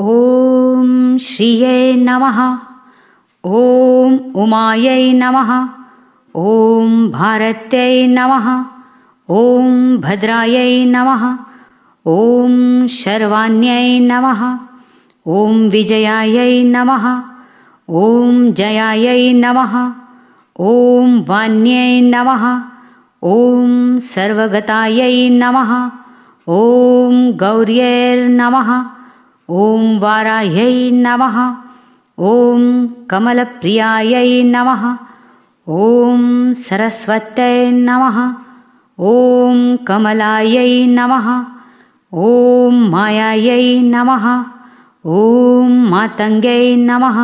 ॐ श्रियै नमः। ॐ उमायै नमः। ॐ भारत्यै नमः। ॐ भद्रायै नमः। ॐ शर्वाण्यै नमः। ॐ विजयायै नमः। ॐ जयायै नमः। ॐ वाण्यै नमः। ॐ सर्वगतायै नमः। ॐ गौर्यैर्नमः। ॐ वाराह्यै नमः। ॐ कमलप्रियायै नमः। ॐ सरस्वत्यै नमः। ॐ कमलायै नमः। ॐ मायायै नमः। ॐ मातङ्ग्यै नमः।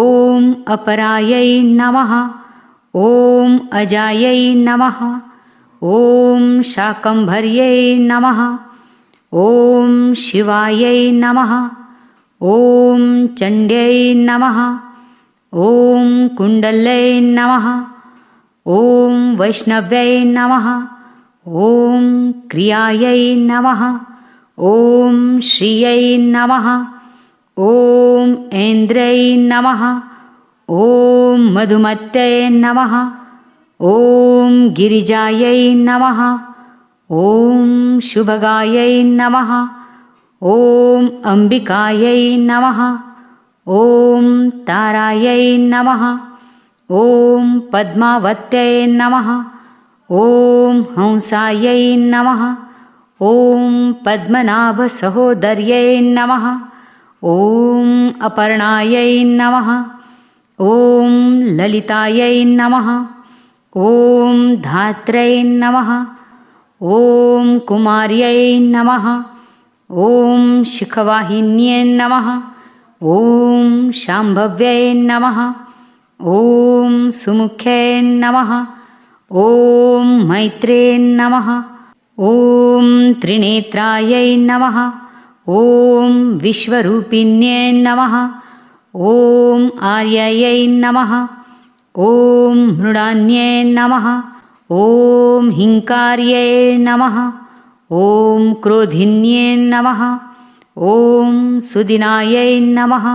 ॐ अपरायै नमः। ॐ अजायै नमः। ॐ शाकम्भर्यै नमः ॐ शिवायै नमः ॐ चण्ड्यै नमः ॐ कुण्डल्यै नमः ॐ वैष्णव्यै नमः ॐ क्रियायै नमः ॐ श्रियै नमः ॐ ऐन्द्रै नमः ॐ मधुमत्यै नमः ॐ गिरिजायै नमः ॐ शुभगायै नमः। ॐ अम्बिकायै नमः। ॐ तारायै नमः। ॐ पद्मावत्यै नमः। ॐ हंसायै नमः। ॐ पद्मनाभसहोदर्यै नमः। ॐ अपर्णायै नमः। ॐ ललितायै नमः। ॐ धात्रै नमः ॐ कुमार्यै नमः। ॐ शिखवाहिन्यै नमः। ॐ शाम्भव्यै नमः। ॐ सुमुख्यै नमः। ॐ मैत्रे नमः। ॐ त्रिनेत्रायै नमः। ॐ विश्वरूपिण्यै नमः। ॐ आर्यायै नमः। ॐ मृडान्ये नमः ॐ हिङ्कार्ये नमः ॐ क्रोधिन्ये नमः ॐ सुदिनायै नमः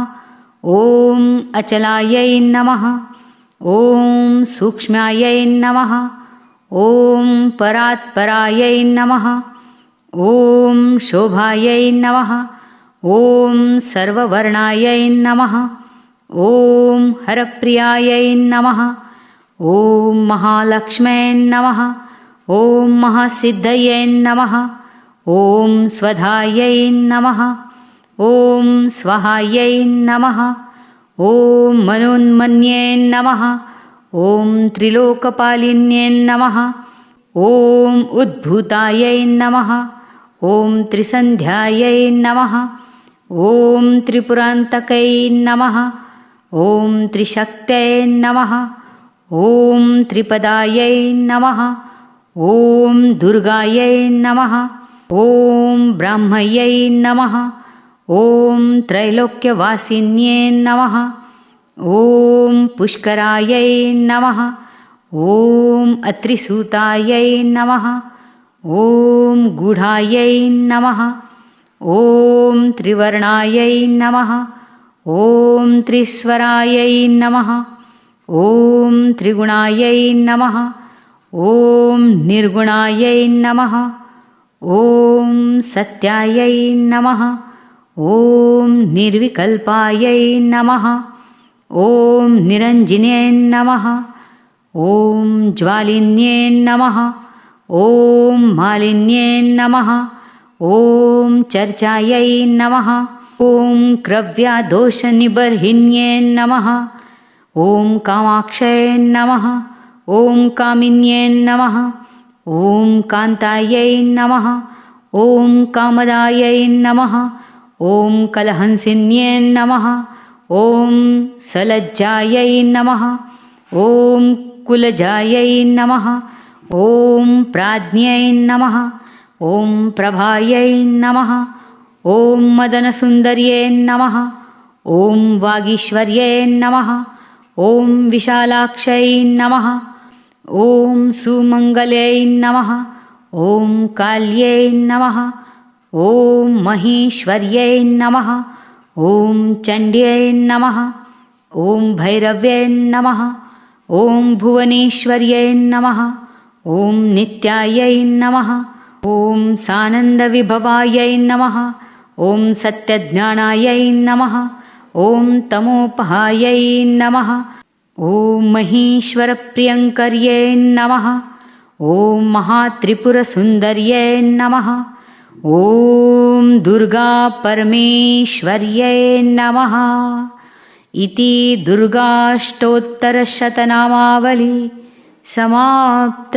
ॐ अचलायै नमः ॐ सूक्ष्मायै नमः ॐ परात्परायै नमः ॐ शोभायै नमः ॐ सर्ववर्णायै नमः ॐ हरप्रियायै नमः ॐ महालक्ष्मै नमः। ॐ महासिद्धयै नमः। ॐ स्वधायै नमः। ॐ स्वहायै नमः। ॐ मनोन्मन्ये नमः। ॐ त्रिलोकपालिन्ये नमः। ॐ उद्भूतायै नमः। ॐ त्रिसन्ध्यायै नमः। ॐ त्रिपुरान्तकै नमः। ॐ त्रिशक्त्यै नमः ॐ त्रिपदायै नमः ॐ दुर्गायै नमः ॐ ब्राह्मयै नमः ॐ त्रैलोक्यवासिन्ये नमः ॐ पुष्करायै नमः ॐ अत्रिसूतायै नमः ॐ गूढायै नमः ॐ त्रिवर्णायै नमः ॐ त्रिस्वरायै नमः ॐ त्रिगुणायै नमः। ॐ निर्गुणायै नमः। ॐ सत्यायै नमः। ॐ निर्विकल्पायै नमः। ॐ निरञ्जिने नमः। ॐ ज्वालिन्ये नमः। ॐ मालिन्ये नमः। ॐ चर्चायै नमः। ॐ क्रव्यादोषनिबर्हिन्ये नमः ॐ कामाक्षये नमः ॐ कामिन्ये नमः ॐ कान्तायै नमः ॐ कामदायै नमः ॐ सलज्जायै नमः ॐ कुलजायै नमः ॐ प्राज्ञै नमः ॐ प्रभायै नमः ॐ मदनसुन्दर्ये नमः ॐ वागीश्वर्ये नमः ॐ विशालाक्षै नमः। ॐ सुमङ्गलै नमः। ॐ काल्यै नमः। ॐ महेश्वर्यै नमः। ॐ चण्ड्यै नमः। ॐ भैरव्यै नमः। ॐ भुवनेश्वर्यै नमः। ॐ नित्यायै नमः। ॐ सानन्दविभवायै नमः। ॐ सत्यज्ञानायै नमः ॐ तमोपहायै नमः। ॐ महेश्वरप्रियङ्कर्यै नमः। ॐ महात्रिपुरसुन्दर्यै नमः। ॐ दुर्गापरमेश्वर्यै नमः। इति दुर्गाष्टोत्तरशतनामावली समाप्त